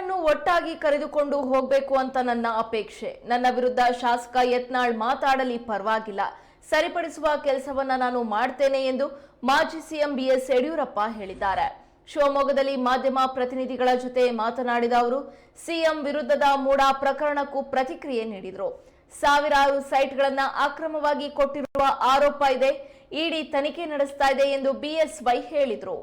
ಎಲ್ಲರನ್ನೂ ಒಟ್ಟಾಗಿ ಕರೆದುಕೊಂಡು ಹೋಗಬೇಕು ಅಂತ ನನ್ನ ಅಪೇಕ್ಷೆ. ನನ್ನ ವಿರುದ್ಧ ಶಾಸಕ ಯತ್ನಾಳ್ ಮಾತಾಡಲಿ ಪರವಾಗಿಲ್ಲ. ಸರಿಪಡಿಸುವ ಕೆಲಸವನ್ನ ನಾನು ಮಾಡ್ತೇನೆ ಎಂದು ಮಾಜಿ ಸಿಎಂ ಬಿಎಸ್ ಯಡಿಯೂರಪ್ಪ ಹೇಳಿದ್ದಾರೆ. ಶಿವಮೊಗ್ಗದಲ್ಲಿ ಮಾಧ್ಯಮ ಪ್ರತಿನಿಧಿಗಳ ಜೊತೆ ಮಾತನಾಡಿದ ಅವರು, ಸಿಎಂ ವಿರುದ್ಧದ ಮೂಡ ಪ್ರಕರಣಕ್ಕೂ ಪ್ರತಿಕ್ರಿಯೆ ನೀಡಿದರು. ಸಾವಿರಾರು ಸೈಟ್ಗಳನ್ನು ಅಕ್ರಮವಾಗಿ ಕೊಟ್ಟಿರುವ ಆರೋಪ ಇದೆ. ಇಡಿ ತನಿಖೆ ನಡೆಸ್ತಾ ಇದೆ ಎಂದು ಬಿಎಸ್ವೈ ಹೇಳಿದರು.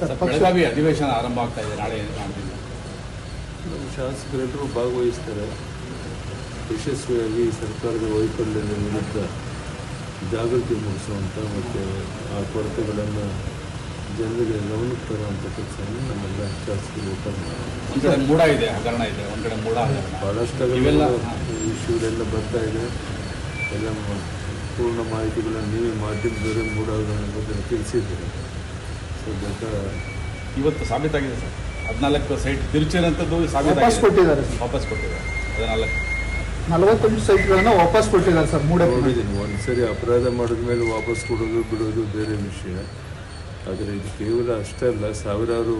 ಬೆಳಗಾವಿ ಅಧಿವೇಶನ ಆರಂಭ ಆಗ್ತಾ ಇದೆ ನಾಳೆ ಶಾಸಕರೆಲ್ಲರೂ ಭಾಗವಹಿಸ್ತಾರೆ. ಯಶಸ್ವಿಯಾಗಿ ಸರ್ಕಾರದ ವೈಫಲ್ಯದ ವಿರುದ್ಧ ಜಾಗೃತಿ ಮೂಡಿಸುವಂಥ ಮತ್ತು ಆ ಕೊರತೆಗಳನ್ನು ಜನರಿಗೆ ಗಮನಕ್ಕೆ ತರುವಂಥ ಕೆಲಸವನ್ನು ನಮ್ಮೆಲ್ಲ ಶಾಸಕರು ಒಂದು ಕಡೆ ಮೂಡ ಇದೆ ಹಗರಣ ಇದೆ ಒಂದು ಕಡೆ ಮೂಡ ಭಾಳಷ್ಟು ಇಶ್ಯೂಗಳೆಲ್ಲ ಬರ್ತಾ ಇದೆ. ಎಲ್ಲ ಪೂರ್ಣ ಮಾಹಿತಿಗಳನ್ನು ನೀವೇ ಮಾಧ್ಯಮದವರೇ ಮೂಡ ಬಗ್ಗೆ ತಿಳಿಸಿದ್ದೀರಿ. ಇವತ್ತು ಸಾಬೀತಾಗಿದೆ ಸರ್. ಹದಿನಾಲ್ಕು ಸೈಟ್ ತಿರುಚಿರಂಥದ್ದು ವಾಪಸ್ ಸಾಬೀತಾಗಿದೆ ಕೊಟ್ಟಿದ್ದಾರೆ ವಾಪಸ್ ಕೊಟ್ಟಿದ್ದಾರೆ. ಹದಿನಾಲ್ಕು. ನಲವತ್ತೊಂದು ಸೈಟ್ಗಳನ್ನ ವಾಪಸ್ ಕೊಟ್ಟಿದ್ದಾರೆ ಸರ್ ಮೂಡಕ್ಕೆ. ನೋಡಿದ್ದೀನಿ ಒಂದ್ಸರಿ ಅಪರಾಧ ಮಾಡಿದ ಮೇಲೆ ವಾಪಸ್ ಕೊಡೋದು ಬಿಡೋದು ಬೇರೆ ವಿಷಯ. ಆದರೆ ಇದು ಕೇವಲ ಅಷ್ಟೇ ಅಲ್ಲ ಸಾವಿರಾರು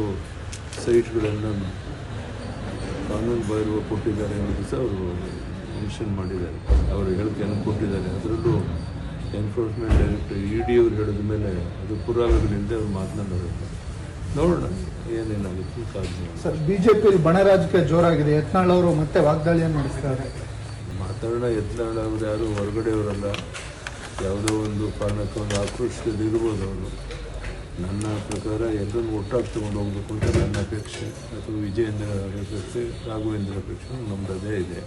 ಸೈಟ್ಗಳನ್ನು ಕಾನೂನು ಬಾಹಿರುವ ಕೊಟ್ಟಿದ್ದಾರೆ ಅನ್ನೋದು ಸಹ ಅವರು ಮೆನ್ಷನ್ ಮಾಡಿದ್ದಾರೆ. ಅವರು ಹೇಳಿಕೆಯನ್ನು ಕೊಟ್ಟಿದ್ದಾರೆ. ಅದರಲ್ಲೂ ಎನ್ಫೋರ್ಸ್ಮೆಂಟ್ ಡೈರೆಕ್ಟರ್ ಇ ಡಿ ಅವರು ಹೇಳಿದ ಮೇಲೆ ಅದು ಪುರಾವೆಗಳಿಂದ ಅವ್ರು ಮಾತನಾಡೋದು ನೋಡೋಣ ಏನೇನಾಗುತ್ತೆ ಸಾಧ್ಯ ಸರ್ ಬಿಜೆಪಿಯಲ್ಲಿ ಬಣ ರಾಜಕೀಯ ಜೋರಾಗಿದೆ. ಯತ್ನಾಳ್ ಅವರು ಮತ್ತೆ ವಾಗ್ದಾಳಿಯನ್ನು ನಡೆಸ್ತಾರೆ. ಮಾತಾಡೋಣ ಯತ್ನಾಳ್ ಅವರು ಯಾರು ಹೊರಗಡೆಯವರಲ್ಲ ಯಾವುದೋ ಒಂದು ಕಾರಣಕ್ಕೆ ಒಂದು ಆಕ್ರೋಶದಲ್ಲಿ ಇರ್ಬೋದು ಅವರು. ನನ್ನ ಪ್ರಕಾರ ಎಲ್ಲರನ್ನು ಒಟ್ಟಾಗಿ ತೊಗೊಂಡು ಹೋಗಬೇಕು ಅಂತ ನನ್ನ ಅಪೇಕ್ಷೆ. ಅಥವಾ ವಿಜಯೇಂದ್ರ ಅಪೇಕ್ಷೆ ರಾಘವೇಂದ್ರ ಅಪೇಕ್ಷೆ ನಮ್ಮದೇ ಅದೇ ಇದೆ.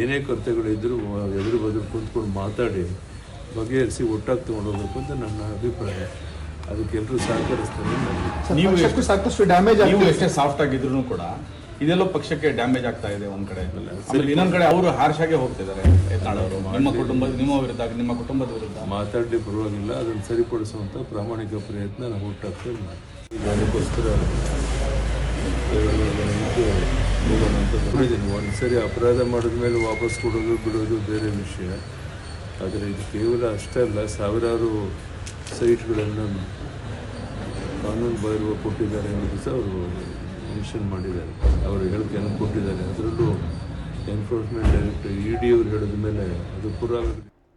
ಏನೇ ಕೊರತೆಗಳಿದ್ದರೂ ಎದುರು ಬದುರು ಕುಂತ್ಕೊಂಡು ಮಾತಾಡಿ. ಬಗೆಹರಿಸಿ ಒಟ್ಟಾಗಿ ತಗೊಂಡು ಹೋಗ್ಬೇಕು ಅಂತ ನನ್ನ ಅಭಿಪ್ರಾಯ ಅದಕ್ಕೆ ಎಲ್ಲರೂ ಸಹಕರಿಸ್ತಾರೆ ನೀವು ಎಷ್ಟು ಸಾಕಷ್ಟು ಡ್ಯಾಮೇಜ್ ನೀವು ಎಷ್ಟೇ ಸಾಫ್ಟ್ ಆಗಿದ್ರು ಕೂಡ ಇದೆಲ್ಲೋ ಪಕ್ಷಕ್ಕೆ ಡ್ಯಾಮೇಜ್ ಆಗ್ತಾ ಇದೆ ಒಂದ್ ಕಡೆ ಆಮೇಲೆ ಇನ್ನೊಂದ್ ಕಡೆ ಅವರು ಹಾರ್ಷಾಗೆ ಹೋಗ್ತಿದ್ದಾರೆ ಯತ್ನಾಳ್ ನಿಮ್ಮ ಕುಟುಂಬ ನಿಮ್ಮ ವಿರುದ್ಧ ನಿಮ್ಮ ಕುಟುಂಬದ ವಿರುದ್ಧ ಮಾತಾಡಲಿ ಪರವಾಗಿಲ್ಲ ಅದನ್ನು ಸರಿಪಡಿಸುವಂತ ಪ್ರಾಮಾಣಿಕ ಪ್ರಯತ್ನ ನಾವು ಒಟ್ಟಾಗ್ತೇವೆ ಈಗ ಅದಕ್ಕೋಸ್ಕರ ಒಂದು ಸರಿ ಅಪರಾಧ ಮಾಡಿದ ಮೇಲೆ ವಾಪಸ್ ಕೊಡೋದು ಬಿಡೋದು ಬೇರೆ ವಿಷಯ ಆದರೆ ಇದು ಕೇವಲ ಅಷ್ಟೇ ಅಲ್ಲ, ಸಾವಿರಾರು ಸೈಟ್ಗಳನ್ನು ಕಾನೂನು ಬಾಹಿರುವ ಕೊಟ್ಟಿದ್ದಾರೆ ಅನ್ನೋದು ಸಹ ಅವರು ಮೆನ್ಷನ್ ಮಾಡಿದ್ದಾರೆ. ಅವರು ಹೇಳಿಕೆಯನ್ನು ಕೊಟ್ಟಿದ್ದಾರೆ. ಅದರಲ್ಲೂ ಎನ್ಫೋರ್ಸ್ಮೆಂಟ್ ಡೈರೆಕ್ಟರ್ ಇ ಡಿ ಅವರು ಹೇಳಿದ ಮೇಲೆ ಅದು ಪುರಾವೆ